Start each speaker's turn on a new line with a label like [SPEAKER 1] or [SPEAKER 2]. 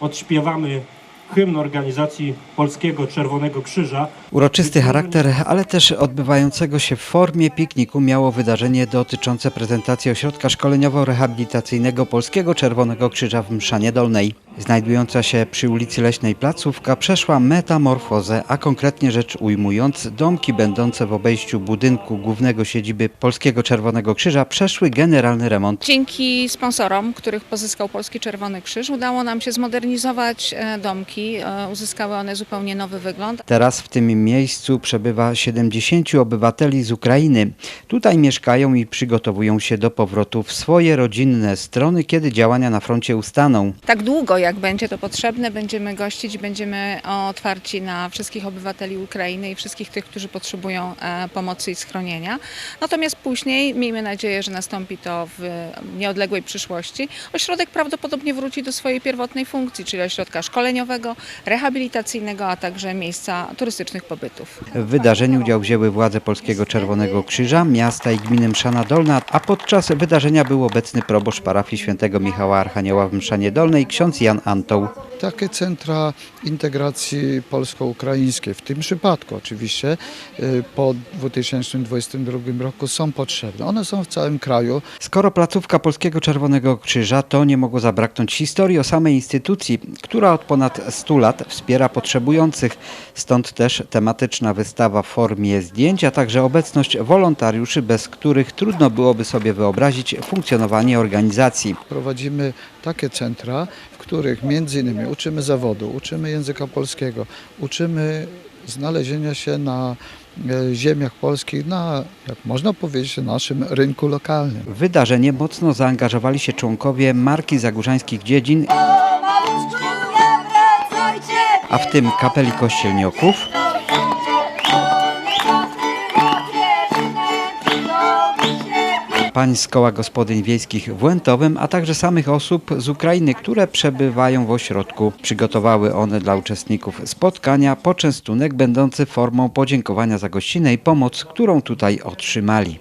[SPEAKER 1] odśpiewamy hymn organizacji Polskiego Czerwonego Krzyża.
[SPEAKER 2] Uroczysty charakter, ale też odbywającego się w formie pikniku miało wydarzenie dotyczące prezentacji ośrodka szkoleniowo-rehabilitacyjnego Polskiego Czerwonego Krzyża w Mszanie Dolnej. Znajdująca się przy ulicy Leśnej placówka przeszła metamorfozę, a konkretnie rzecz ujmując, domki będące w obejściu budynku głównego siedziby Polskiego Czerwonego Krzyża przeszły generalny remont.
[SPEAKER 3] Dzięki sponsorom, których pozyskał Polski Czerwony Krzyż, udało nam się zmodernizować e, domki. E, Uzyskały one zupełnie nowy wygląd.
[SPEAKER 2] Teraz w tym miejscu przebywa 70 obywateli z Ukrainy. Tutaj mieszkają i przygotowują się do powrotu w swoje rodzinne strony, kiedy działania na froncie ustaną.
[SPEAKER 3] Tak długo, jak będzie to potrzebne, będziemy gościć, będziemy otwarci na wszystkich obywateli Ukrainy i wszystkich tych, którzy potrzebują e, pomocy i schronienia. Natomiast później, miejmy nadzieję, że nastąpi to w nieodległej przyszłości, ośrodek prawdopodobnie wróci do swojej pierwotnej funkcji, czyli ośrodka szkoleniowego, rehabilitacyjnego, a także miejsca turystycznych pobytów.
[SPEAKER 2] W wydarzeniu udział wzięły władze Polskiego Czerwonego Krzyża, miasta i gminy Mszana Dolna, a podczas wydarzenia był obecny proboszcz parafii świętego Michała Archanioła w Mszanie Dolnej, ksiądz Jan Jan Antoł
[SPEAKER 4] Takie centra integracji polsko-ukraińskiej, w tym przypadku oczywiście y, po 2022 roku są potrzebne. One są w całym kraju.
[SPEAKER 2] Skoro placówka Polskiego Czerwonego Krzyża, to nie mogło zabraknąć historii o samej instytucji, która od ponad 100 lat wspiera potrzebujących. Stąd też tematyczna wystawa w formie zdjęć, a także obecność wolontariuszy, bez których trudno byłoby sobie wyobrazić funkcjonowanie organizacji.
[SPEAKER 4] Prowadzimy takie centra, w których między innymi uczymy zawodu, uczymy języka polskiego, uczymy znalezienia się na e, ziemiach polskich, na, jak można powiedzieć, naszym rynku lokalnym.
[SPEAKER 2] W wydarzenie mocno zaangażowali się członkowie marki Zagórzańskich Dziedzin, a w tym kapeli Kościelnioków, pań z Koła Gospodyń Wiejskich w Łętowym, a także samych osób z Ukrainy, które przebywają w ośrodku. Przygotowały one dla uczestników spotkania poczęstunek będący formą podziękowania za gościnę i pomoc, którą tutaj otrzymali.